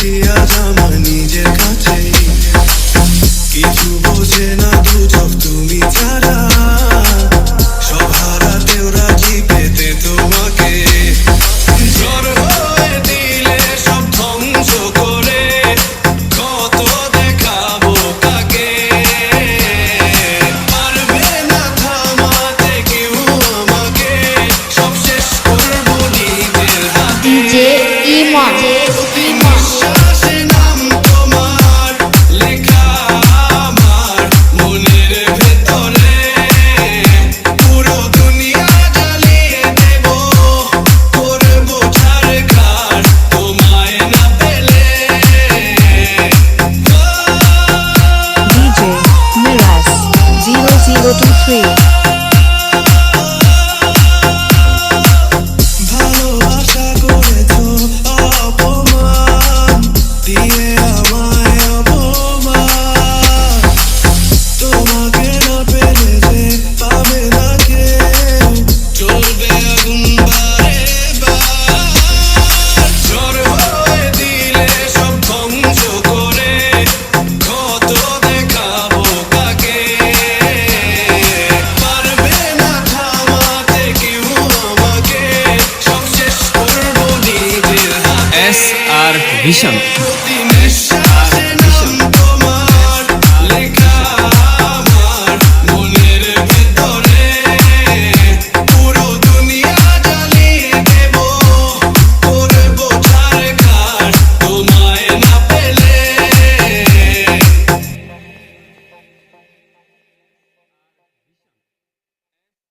আজ আমার নিজের কাছে। কিছু বোঝে free. 美写の。